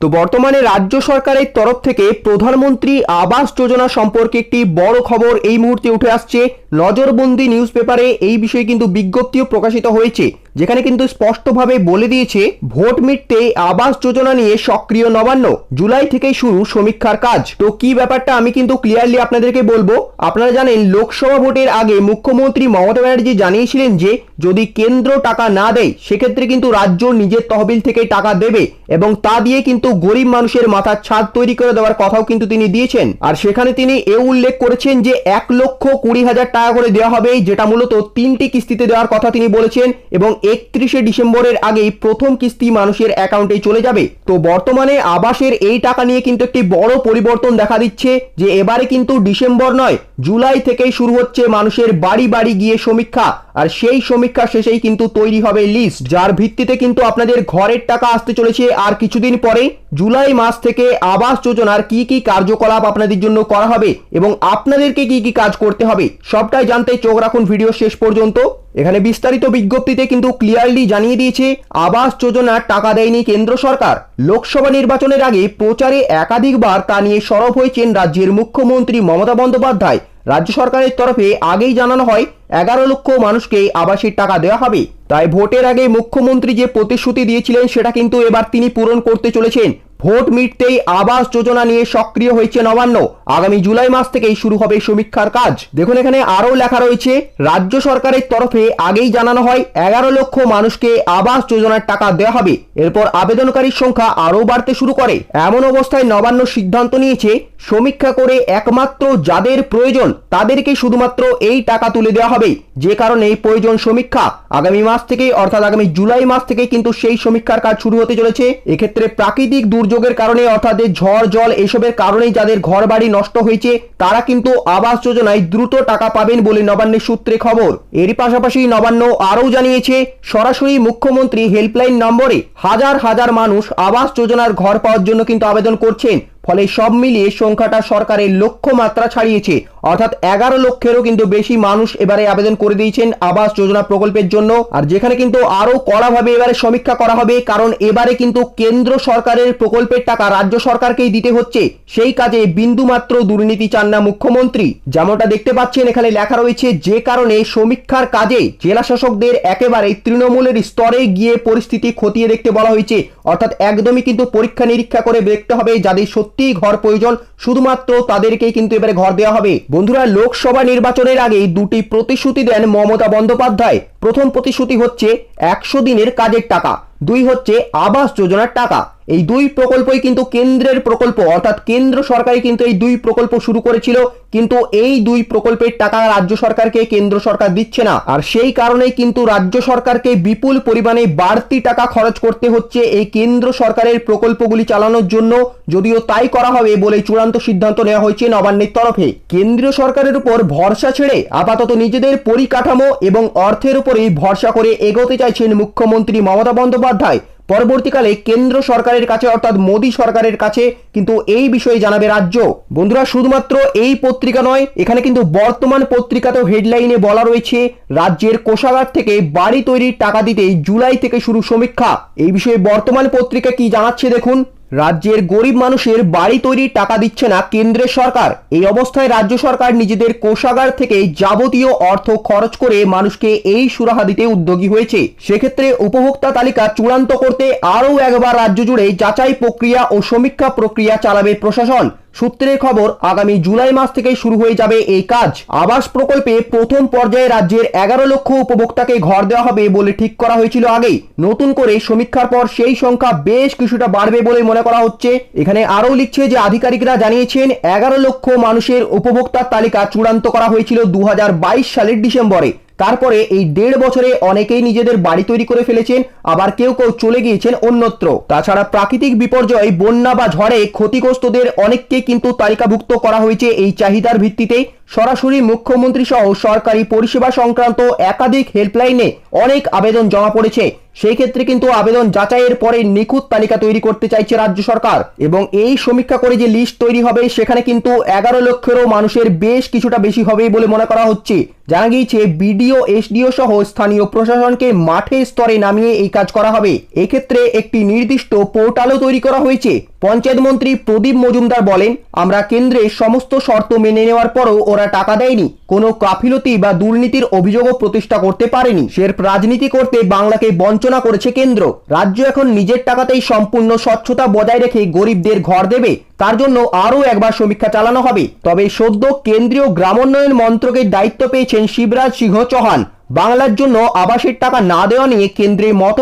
তো বর্তমানে রাজ্য সরকারের তরফ থেকে প্রধানমন্ত্রী আবাস যোজনা সম্পর্কে একটি বড় খবর এই মুহূর্তে উঠে আসছে। নজরবন্দি নিউজ পেপারে এই বিষয়ে কিন্তু বিজ্ঞপ্তিও প্রকাশিত হয়েছে, যেখানে কিন্তু স্পষ্টভাবে বলে দিয়েছে, ভোট মিটতে আবাস যোজনা নিয়ে সক্রিয় নবান্ন, জুলাই থেকেই শুরু সমীক্ষার কাজ। তো কি ব্যাপারটা আমি কিন্তু ক্লিয়ারলি আপনাদেরকে বলব, আপনারা জানেন লোকসভা ভোটের আগে মুখ্যমন্ত্রী মমতা ব্যানার্জি জানিয়েছিলেন যে, যদি কেন্দ্র টাকা না দেয়, সেক্ষেত্রে কিন্তু রাজ্য নিজের তহবিল থেকে টাকা দেবে এবং তা দিয়ে কিন্তু গরিব মানুষের মাথার ছাদ তৈরি করে দেওয়ার কথাও কিন্তু তিনি দিয়েছেন। আর সেখানে তিনি এ উল্লেখ করেছেন যে, এক লক্ষ কুড়ি হাজার টাকা করে দেওয়া হবে। যেটা মূলত তিনটি কিস্তিতে দেওয়ার কথা তিনি বলেছেন এবং একত্রিশে ডিসেম্বরের আগেই প্রথম কিস্তি মানুষের অ্যাকাউন্টে চলে যাবে। তো বর্তমানে আবাসের এই টাকা নিয়ে কিন্তু একটি বড় পরিবর্তন দেখা দিচ্ছে যে, এবারে কিন্তু ডিসেম্বর নয়, জুলাই থেকেই শুরু হচ্ছে মানুষের বাড়ি বাড়ি গিয়ে সমীক্ষা। আর সেই সমীক্ষা শেষেই কিন্তু তৈরি হবে লিস্ট, যার ভিত্তিতে কিন্তু আপনাদের ঘরের টাকা আসতে চলেছে। আর কিছুদিন পরে জুলাই মাস থেকে আবাস যোজনার কি কি কার্যকলাপ আপনাদের জন্য করা হবে এবং আপনাদেরকে কি কি কাজ করতে হবে, সবটাই জানতে চোখ রাখুন ভিডিও শেষ পর্যন্ত। এখানে বিস্তারিত বিজ্ঞপ্তিতে কিন্তু ক্লিয়ারলি জানিয়ে দিয়েছে, আবাস যোজনার টাকা দেয়নি কেন্দ্র সরকার। লোকসভা নির্বাচনের আগে প্রচারে একাধিকবার তা নিয়ে সরব হয়েছেন রাজ্যের মুখ্যমন্ত্রী মমতা বন্দ্যোপাধ্যায়। রাজ্য সরকারের তরফে আগেই জানানো হয়, এগারো লক্ষ মানুষকে আবাসের টাকা দেওয়া হবে। তাই ভোটের আগে মুখ্যমন্ত্রী যে প্রতিশ্রুতি দিয়েছিলেন সেটা কিন্তু এবার তিনি পূরণ করতে চলেছেন। ভোট মিটতেই আবাস যোজনা নিয়ে সক্রিয় হয়েছে নবান্ন। আগামী জুলাই মাস থেকেই শুরু হবে সমীক্ষার কাজ। দেখুন, এখানে আরও লেখা রয়েছে, রাজ্য সরকারের তরফে আগেই জানানো হয়, এগারো লক্ষ মানুষকে আবাস যোজনার টাকা দেওয়া হবে। এরপর আবেদনকারীর সংখ্যা আরও বাড়তে শুরু করে। এমন অবস্থায় নবান্ন সিদ্ধান্ত নিয়েছে, সমীক্ষা করে একমাত্র যাদের প্রয়োজন, তাদেরকে শুধুমাত্র এই টাকা তুলে দেওয়া হবে। যে কারণে প্রয়োজন সমীক্ষা। আগামী মাস থেকে অর্থাৎ আগামী জুলাই মাস থেকে কিন্তু সেই সমীক্ষার কাজ শুরু হতে চলেছে। এক্ষেত্রে প্রাকৃতিক দুর্যোগের কারণে, অর্থাৎ ঝড়, জল এসবের কারণেই যাদের ঘর বাড়ি নষ্ট হয়েছে, তারা কিন্তু আবাস যোজনায় দ্রুত টাকা পাবেন বলে নবান্নের সূত্রে খবর। এরই পাশাপাশি নবান্ন আরও জানিয়েছে, সরাসরি মুখ্যমন্ত্রী হেল্পলাইন নম্বরে হাজার হাজার মানুষ আবাস যোজনার ঘর পাওয়ার জন্য কিন্তু আবেদন করছেন। ফলে সব মিলিয়ে সংখ্যাটা সরকারের লক্ষ্য মাত্রা ছাড়িয়েছে। অর্থাৎ এগারো লক্ষেরও কিন্তু বেশি মানুষ এবারে আবেদন করে দিয়েছেন আবাস যোজনা প্রকল্পের জন্য। আর যেখানে কিন্তু আরও কড়াভাবে এবারে সমীক্ষা করা হবে, কারণ এবারে কিন্তু কেন্দ্র সরকারের প্রকল্পের টাকা রাজ্য সরকারকেই দিতে হচ্ছে। সেই কাজে বিন্দুমাত্র দুর্নীতি চান না মুখ্যমন্ত্রী। যেমনটা দেখতে পাচ্ছেন, এখানে লেখা রয়েছে, যে কারণে সমীক্ষার কাজে জেলা শাসকদের একেবারে তৃণমূলের স্তরে গিয়ে পরিস্থিতি খতিয়ে দেখতে বলা হয়েছে। অর্থাৎ একদমই কিন্তু পরীক্ষা নিরীক্ষা করে দেখতে হবে যাদের সত্যিই ঘর প্রয়োজন শুধুমাত্র তাদেরকেই কিন্তু এবারে ঘর দেওয়া হবে। বন্ধুরা, লোকসভা নির্বাচনের আগেই দুটি প্রতিশ্রুতি দেন মমতা বন্দ্যোপাধ্যায়। প্রথম প্রতিশ্রুতি হচ্ছে একশো দিনের কাজের টাকা, দুই হচ্ছে আবাস যোজনার টাকা। এই দুই প্রকল্পই কিন্তু কেন্দ্রের প্রকল্প, অর্থাৎ কেন্দ্র সরকারই কিন্তু এই দুই প্রকল্প শুরু করেছিল, কিন্তু এই দুই প্রকল্পের টাকা রাজ্য সরকারকে কেন্দ্র সরকার দিচ্ছে না। আর সেই কারণেই কিন্তু রাজ্য সরকারকে বিপুল পরিমাণে বাড়তি টাকা খরচ করতে হচ্ছে এই কেন্দ্র সরকারের প্রকল্পগুলি চালানোর জন্য। যদিও তাই করা হবে বলে চূড়ান্ত সিদ্ধান্ত নেওয়া হয়েছে নবান্নের তরফে। কেন্দ্রীয় সরকারের উপর ভরসা ছেড়ে আপাতত নিজেদের পরিকাঠামো এবং অর্থের উপরেই ভরসা করে এগোতে চাইছেন মুখ্যমন্ত্রী মমতা বন্দ্যোপাধ্যায়। পরবর্তীকালে কেন্দ্র সরকারের কাছে, অর্থাৎ মোদী সরকারের কাছে কিন্তু এই বিষয়ে জানাবে রাজ্য। বন্ধুরা, শুধুমাত্র এই পত্রিকা নয়, এখানে কিন্তু বর্তমান পত্রিকাতেও হেডলাইনে বলা রয়েছে, রাজ্যের কোষাগার থেকে বাড়ি তৈরির টাকা দিতে জুলাই থেকে শুরু সমীক্ষা। এই বিষয়ে বর্তমান পত্রিকা কি জানাচ্ছে দেখুন। রাজ্যের গরিব মানুষের বাড়ি তৈরির টাকা দিচ্ছে না কেন্দ্রের সরকার। এই অবস্থায় রাজ্য সরকার নিজেদের কোষাগার থেকে যাবতীয় অর্থ খরচ করে মানুষকে এই সুরাহা দিতে উদ্যোগী হয়েছে। সেক্ষেত্রে উপভোক্তা তালিকা চূড়ান্ত করতে আরও একবার রাজ্য জুড়ে যাচাই প্রক্রিয়া ও সমীক্ষা প্রক্রিয়া চালাবে প্রশাসন। সূত্রের খবর, আগামী জুলাই মাস থেকে শুরু হয়ে যাবে এই কাজ। আবাস প্রকল্পে প্রথম পর্যায়ে রাজ্যের এগারো লক্ষ উপভোক্তাকে ঘর দেওয়া হবে বলে ঠিক করা হয়েছিল আগেই। নতুন করে সমীক্ষার পর সেই সংখ্যা বেশ কিছুটা বাড়বে বলে মনে করা হচ্ছে। এখানে আরও লিখছে যে আধিকারিকরা জানিয়েছেন, এগারো লক্ষ মানুষের উপভোক্তার তালিকা চূড়ান্ত করা হয়েছিল দু হাজার বাইশ সালের ডিসেম্বরে। তারপরে এই দেড় বছরে অনেকেই নিজেদের বাড়ি তৈরি করে ফেলেছেন, আবার কেউ কেউ চলে গিয়েছেন অন্যত্র। তাছাড়া প্রাকৃতিক বিপর্যয়, বন্যা বা ঝড়ে ক্ষতিগ্রস্তদের অনেককে কিন্তু তালিকাভুক্ত করা হয়েছে এই চাহিদার ভিত্তিতে। সরাসরি মুখ্যমন্ত্রী সহ সরকারি পরিষেবা সংক্রান্ত একাধিক হেল্পলাইনে অনেক আবেদন জমা পড়েছে। সেই ক্ষেত্রে কিন্তু আবেদন যাচাইয়ের পরে নিখুঁত তালিকা তৈরি করতে চাইছে রাজ্য সরকার। এবং এই সমীক্ষা করে যে লিস্ট তৈরি হবে, সেখানে কিন্তু এগারো লক্ষেরও মানুষের বেশ কিছুটা বেশি হবে বলে মনে করা হচ্ছে। জানা গিয়েছে, বিডিও, এসডিও সহ স্থানীয় প্রশাসনকে মাঠে স্তরে নামিয়ে এই কাজ করা হবে। এক্ষেত্রে একটি নির্দিষ্ট পোর্টালও তৈরি করা হয়েছে। পঞ্চায়েত মন্ত্রী প্রদীপ মজুমদার বলেন, আমরা কেন্দ্রে সমস্ত শর্ত মেনে নেওয়ার পরও ওরা টাকা দেয়নি। কোনো কাফিলতি বা দুর্নীতির অভিযোগও প্রতিষ্ঠা করতে পারেনি। সের রাজনীতি করতে বাংলাকে বঞ্চনা করেছে কেন্দ্র। রাজ্য এখন নিজের টাকাতেই সম্পূর্ণ স্বচ্ছতা বজায় রেখে গরিবদের ঘর দেবে। তার জন্য আরও একবার সমীক্ষা চালানো হবে। তবে সদ্য কেন্দ্রীয় গ্রামোন্নয়ন মন্ত্রকের দায়িত্ব পেয়েছেন শিবরাজ সিংহ চৌহান। বাংলার জন্য আবাসের টাকা না দেওয়া নিয়ে কেন্দ্রে মত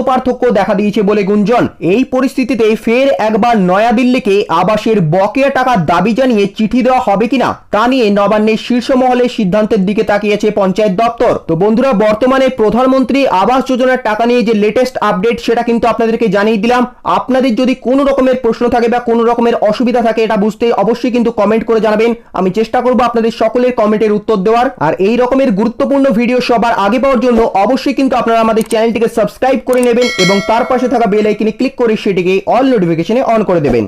দেখা দিয়েছে বলে গুঞ্জন। এই পরিস্থিতিতে ফের একবার নয়াদিল্লিকে আবাসের বকেয়া টাকার দাবি জানিয়ে চিঠি দেওয়া হবে কিনা তা নিয়ে নবান্নের শীর্ষ মহলের সিদ্ধান্তের দিকে তাকিয়েছে পঞ্চায়েত দপ্তর। তো বন্ধুরা, বর্তমানে প্রধানমন্ত্রী আবাস যোজনার টাকা নিয়ে যে লেটেস্ট আপডেট সেটা কিন্তু আপনাদেরকে জানিয়ে দিলাম। আপনাদের যদি কোনো রকমের প্রশ্ন থাকে বা কোনো রকমের অসুবিধা থাকে, এটা বুঝতে অবশ্যই কিন্তু কমেন্ট করে জানাবেন। আমি চেষ্টা করব আপনাদের সকলের কমেন্টের উত্তর দেওয়ার। আর এই রকমের গুরুত্বপূর্ণ ভিডিও সবার আগে পাওয়ার জন্য অবশ্যই কিন্তু আপনারা আমাদের চ্যানেলটিকে সাবস্ক্রাইব করে নেবেন এবং তার পাশে থাকা বেল আইকনে ক্লিক করে সেটিকে অল নোটিফিকেশনে অন করে দেবেন।